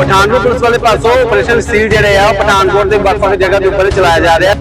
Pathankot police ਵਾਲੇ ਪਾਸੋਂ operation ਸੀਲ ਜਿਹੜੇ ਆ, ਉਹ ਪਠਾਨਕੋਟ ਦੇ ਵੱਖ-ਵੱਖ ਜਗ੍ਹਾ ਦੇ ਉੱਪਰ ਚਲਾਇਆ ਜਾ ਰਿਹਾ।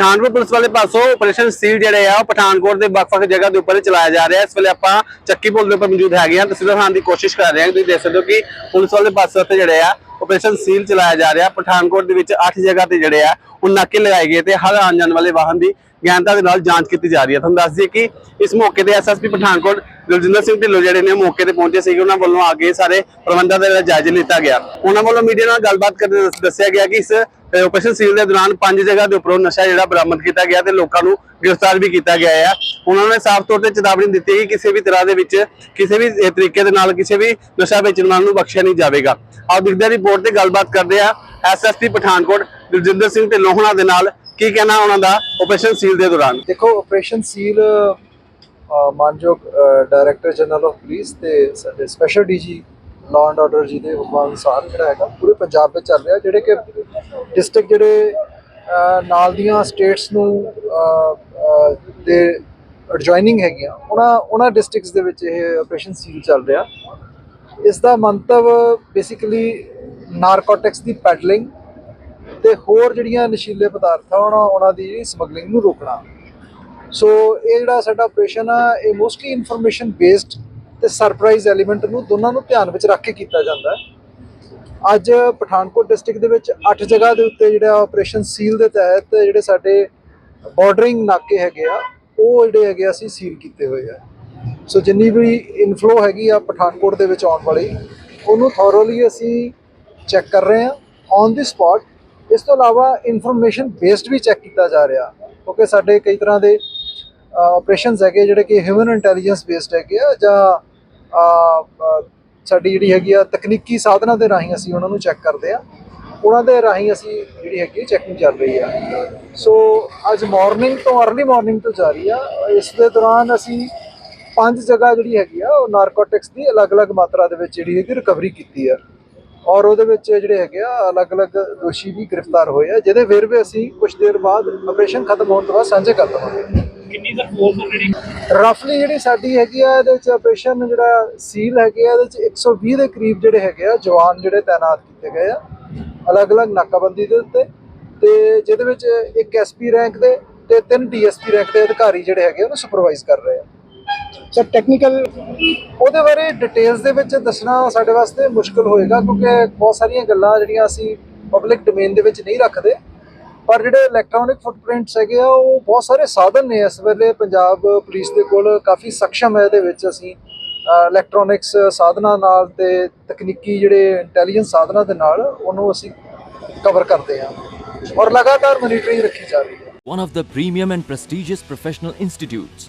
ਪਠਾਨਕੋਟ ਪੁਲਿਸ ਵਾਲੇ ਪਾਸੋਂ ਆਪਰੇਸ਼ਨ ਸੀਲ ਜਿਹੜੇ ਆ, ਉਹ ਪਠਾਨਕੋਟ ਦੇ ਵੱਖ-ਵੱਖ ਜਗ੍ਹਾ ਦੇ ਉੱਪਰ ਚਲਾਇਆ ਜਾ ਰਿਹਾ। ਇਸ ਵੇਲੇ ਆਪਾਂ ਚੱਕੀ ਪੁਲ ਦੇ ਉੱਪਰ ਮੌਜੂਦ ਹੈਗੇ ਆ ਤਸਵੀਰਾਂ ਦਿਖਾਉਣ ਦੀ ਕੋਸ਼ਿਸ਼ ਕਰ ਰਹੇ ਹਾਂ। ਤੁਸੀਂ ਦੇਖ ਸਕਦੇ ਹੋ ਕਿ ਪੁਲਿਸ ਵਾਲੇ ਪਾਸੋਂ ਇੱਥੇ ਜਿਹੜੇ ਆ ਆਪਰੇਸ਼ਨ ਸੀਲ ਚਲਾਇਆ ਜਾ ਰਿਹਾ। ਪਠਾਨਕੋਟ ਦੇ ਵਿੱਚ 8 ਜਗ੍ਹਾ ਤੇ ਜਿਹੜੇ ਆ ਉਹ ਨਾਕੇ ਲਗਾਏ ਗਏ ਤੇ ਹਰ ਆਉਣ ਜਾਣ ਵਾਲੇ ਵਾਹਨ ਦੀ ਗਿਆਨਤਾ ਦੇ ਨਾਲ ਜਾਂਚ ਕੀਤੀ ਜਾ ਰਹੀ ਹੈ। ਤੁਹਾਨੂੰ ਦੱਸ ਦਈਏ ਕਿ ਇਸ ਮੌਕੇ ਤੇ ਐਸਐਸਪੀ ਪਠਾਨਕੋਟ ਗੁਰਜਿੰਦਰ ਸਿੰਘ ਢਿੱਲੋਂ ਜਿਹੜੇ ਨੇ ਮੌਕੇ ਤੇ ਪਹੁੰਚੇ ਸੀਗੇ। ਉਹਨਾਂ ਵੱਲੋਂ ਆ ਕੇ ਸਾਰੇ ਪ੍ਰਬੰਧਾਂ ਦਾ ਜਾਇਜ਼ਾ ਲਿੱਤਾ ਗਿਆ। ਉਹਨਾਂ ਵੱਲੋਂ ਮੀਡੀਆ ਨਾਲ ਗੱਲਬਾਤ ਕਰਦੇ ਦੱਸਿਆ ਗਿਆ ਕਿ ਇਸ ਆਪਰੇਸ਼ਨ ਸੀਲ ਦੇ ਦੌਰਾਨ ਪੰਜ ਜਗ੍ਹਾ ਦੇ ਉੱਪਰੋਂ ਨਸ਼ਾ ਜਿਹੜਾ ਬਰਾਮਦ ਕੀਤਾ ਗਿਆ ਤੇ ਲੋਕਾਂ ਨੂੰ ਗ੍ਰਿਫਤਾਰ ਵੀ ਕੀਤਾ ਗਿਆ ਹੈ ਉਹਨਾਂ ਨੇ ਸਾਫ਼ ਤੌਰ ਤੇ ਚੇਤਾਵਨੀ ਦਿੱਤੀ ਕਿ ਕਿਸੇ ਵੀ ਤਰ੍ਹਾਂ ਦੇ ਵਿੱਚ ਕਿਸੇ ਵੀ ਤਰੀਕੇ ਦੇ ਨਾਲ ਕਿਸੇ ਵੀ ਨਸ਼ਾ ਵੇਚਣ ਵਾਲ ਨੂੰ ਬਖਸ਼ਿਆ ਨਹੀਂ ਜਾਵੇਗਾ। ਆਓ ਦਿਖਦੇ ਰਿਪੋਰਟ ਤੇ ਗੱਲਬਾਤ ਕਰਦੇ ਆ ਐਸਐਸਪੀ ਪਠਾਨਕੋਟ ਗੁਰਜਿੰਦਰ ਸਿੰਘ ਤੇ ਹੋਣਾ ਦੇ ਨਾਲ ਕੀ ਕਹਿਣਾ ਉਹਨਾਂ ਦਾ ਆਪਰੇਸ਼ਨ ਸੀਲ ਦੇ ਦੌਰਾਨ? ਦੇਖੋ ਆਪਰੇਸ਼ਨ ਸੀਲ ਮਾਨਯੋਗ ਡਾਇਰੈਕਟਰ ਜਨਰਲ ਆਫ ਪੁਲਿਸ ਤੇ ਸਾਡੇ special DG law and order ji ਦੇ ਹੁਕਮਾਂ ਅਨੁਸਾਰ ਜਿਹੜਾ ਹੈਗਾ, ਪੂਰੇ ਪੰਜਾਬ ਵਿੱਚ ਚੱਲ ਰਿਹਾ, ਜਿਹੜੇ ਕਿ ਡਿਸਟ੍ਰਿਕਟ ਜਿਹੜੇ ਨਾਲ ਦੀਆਂ ਸਟੇਟਸ ਨੂੰ ਦੇ ਐਡਜੋਇਨਿੰਗ ਹੈਗੀਆਂ, ਉਹਨਾਂ ਉਹਨਾਂ ਡਿਸਟ੍ਰਿਕਟਸ ਦੇ ਵਿੱਚ ਇਹ ਆਪਰੇਸ਼ਨ ਸੀਲ ਚੱਲ ਰਿਹਾ। ਇਸ ਦਾ ਮੰਤਵ ਬੇਸਿਕਲੀ ਨਾਰਕੋਟਿਕਸ ਦੀ ਪੈਡਲਿੰਗ ਤੇ ਹੋਰ ਜਿਹੜੀਆਂ ਨਸ਼ੀਲੇ ਪਦਾਰਥਾਂ ਉਹਨਾਂ ਉਹਨਾਂ ਦੀ ਸਮਗਲਿੰਗ ਨੂੰ ਰੋਕਣਾ। ਸੋ ਇਹ ਜਿਹੜਾ ਸਾਡਾ ਆਪਰੇਸ਼ਨ ਆ, ਇਹ ਮੋਸਟਲੀ ਇਨਫੋਰਮੇਸ਼ਨ ਬੇਸਡ ਤੇ ਸਰਪ੍ਰਾਈਜ਼ ਐਲੀਮੈਂਟ ਨੂੰ ਦੋਨਾਂ ਨੂੰ ਧਿਆਨ ਵਿੱਚ ਰੱਖ ਕੇ ਕੀਤਾ ਜਾਂਦਾ ਹੈ। ਅੱਜ ਪਠਾਨਕੋਟ ਡਿਸਟ੍ਰਿਕਟ ਦੇ ਵਿੱਚ 8 ਜਗ੍ਹਾ ਦੇ ਉੱਤੇ ਜਿਹੜਾ ਆਪਰੇਸ਼ਨ ਸੀਲ ਦੇ ਤਹਿਤ ਜਿਹੜੇ ਸਾਡੇ ਬਾਰਡਰਿੰਗ ਨਾਕੇ ਹੈਗੇ ਆ, ਉਹ ਜਿਹੜੇ ਹੈਗੇ ਆ, ਅਸੀਂ ਸੀਲ ਕੀਤੇ ਹੋਏ ਆ। ਸੋ ਜਿੰਨੀ ਵੀ ਇਨਫਲੋ ਹੈਗੀ ਆ ਪਠਾਨਕੋਟ ਦੇ ਵਿੱਚ ਆਉਣ ਵਾਲੀ, ਉਹਨੂੰ ਥੋਰੋਲੀ ਅਸੀਂ ਚੈੱਕ ਕਰ ਰਹੇ ਹਾਂ। ਔਨ ਦੀ ਸਪੌਟ ਇਸ ਤੋਂ ਇਲਾਵਾ ਇਨਫੋਰਮੇਸ਼ਨ ਬੇਸਡ ਵੀ ਚੈੱਕ ਕੀਤਾ ਜਾ ਰਿਹਾ। ਕਿਉਂਕਿ ਸਾਡੇ ਕਈ ਤਰ੍ਹਾਂ ਦੇ ਆਪਰੇਸ਼ਨਸ ਹੈਗੇ ਜਿਹੜੇ ਕਿ ਹਿਊਮਨ ਇੰਟੈਲੀਜੈਂਸ ਬੇਸਡ ਹੈਗੇ ਆ ਜਾਂ ਸਾਡੀ ਜਿਹੜੀ ਹੈਗੀ ਆ ਤਕਨੀਕੀ ਸਾਧਨਾਂ ਦੇ ਰਾਹੀਂ ਅਸੀਂ ਉਹਨਾਂ ਨੂੰ ਚੈੱਕ ਕਰਦੇ ਆ ਉਹਨਾਂ ਦੇ ਰਾਹੀਂ ਅਸੀਂ ਜਿਹੜੀ ਹੈਗੀ ਚੈਕਿੰਗ ਚੱਲ ਰਹੀ ਆ। ਸੋ ਅੱਜ ਮਾਰਨਿੰਗ ਤੋਂ अर्ਲੀ ਮਾਰਨਿੰਗ ਤੋਂ ਜਾਰੀ ਆ। ਇਸ ਦੇ ਦੌਰਾਨ ਅਸੀਂ ਪੰਜ ਜਗ੍ਹਾ ਜਿਹੜੀ ਹੈਗੀ ਆ, ਉਹ ਨਾਰਕੋਟਿਕਸ ਦੀ ਅਲੱਗ-ਅਲੱਗ ਮਾਤਰਾ ਦੇ ਵਿੱਚ ਜਿਹੜੀ ਹੈਗੀ ਰਿਕਵਰੀ ਕੀਤੀ ਆ। ਔਰ ਉਹਦੇ ਵਿੱਚ ਜਿਹੜੇ ਹੈਗੇ ਆ ਅਲੱਗ-ਅਲੱਗ ਦੋਸ਼ੀ ਵੀ ਗ੍ਰਿਫਤਾਰ ਹੋਏ ਆ ਜਿਹਦੇ ਵੇਰਵੇ ਅਸੀਂ ਕੁਝ ਦੇਰ ਬਾਅਦ ਆਪਰੇਸ਼ਨ ਖਤਮ ਹੋਣ ਤੋਂ ਬਾਅਦ ਸਾਂਝੇ ਕਰ ਦਵਾਂਗੇ। ਕਿੰਨੀ ਸਰ ਫੋਰਸ ਆਲਰੇਡੀ ਰਫਲੀ ਜਿਹੜੀ ਸਾਡੀ ਹੈਗੀ ਆ ਇਹਦੇ ਵਿੱਚ ਆਪਰੇਸ਼ਨ ਜਿਹੜਾ ਸੀਲ ਹੈਗੇ ਆ ਇਹਦੇ ਵਿੱਚ 120 ਦੇ ਕਰੀਬ ਜਿਹੜੇ ਹੈਗੇ ਆ ਜਵਾਨ ਜਿਹੜੇ ਤਾਇਨਾਤ ਕੀਤੇ ਗਏ ਆ ਅਲੱਗ-ਅਲੱਗ ਨਾਕਾਬੰਦੀ ਦੇ ਉੱਤੇ ਤੇ ਜਿਹਦੇ ਵਿੱਚ ਇੱਕ ਐਸਪੀ ਰੈਂਕ ਦੇ ਤੇ ਤਿੰਨ ਡੀਐਸਪੀ ਰੈਂਕ ਦੇ ਅਧਿਕਾਰੀ ਜਿਹੜੇ ਹੈਗੇ ਉਹਨੂੰ ਸੁਪਰਵਾਈਜ਼ ਕਰ ਰਹੇ ਆ। ਸਰ ਟੈਕਨੀਕਲ ਉਹਦੇ ਬਾਰੇ ਡਿਟੇਲਸ ਦੇ ਵਿੱਚ ਦੱਸਣਾ ਸਾਡੇ ਵਾਸਤੇ ਮੁਸ਼ਕਲ ਹੋਏਗਾ ਕਿਉਂਕਿ ਬਹੁਤ ਸਾਰੀਆਂ ਗੱਲਾਂ ਜਿਹੜੀਆਂ ਅਸੀਂ ਪਬਲਿਕ ਡੋਮੇਨ ਦੇ ਵਿੱਚ ਨਹੀਂ ਰੱਖਦੇ। ਪਰ ਜਿਹੜੇ ਇਲੈਕਟ੍ਰੋਨਿਕ ਫੁੱਟਪ੍ਰਿੰਟਸ ਹੈਗੇ ਆ ਉਹ ਬਹੁਤ ਸਾਰੇ ਸਾਧਨ ਨੇ। ਇਸ ਵੇਲੇ ਪੰਜਾਬ ਪੁਲਿਸ ਦੇ ਕੋਲ ਕਾਫੀ ਸક્ષਮ ਹੈ ਇਹਦੇ ਵਿੱਚ ਅਸੀਂ ਇਲੈਕਟ੍ਰੋਨਿਕਸ ਸਾਧਨਾਂ ਨਾਲ ਤੇ ਤਕਨੀਕੀ ਜਿਹੜੇ ਇੰਟੈਲੀਜੈਂਸ ਸਾਧਨਾਂ ਦੇ ਨਾਲ ਉਹਨੂੰ ਅਸੀਂ ਕਵਰ ਕਰਦੇ ਹਾਂ। ਔਰ ਲਗਾਤਾਰ ਮੋਨੀਟਰਿੰਗ ਰੱਖੀ ਜਾ ਰਹੀ ਹੈ। One of the premium and prestigious professional institutes,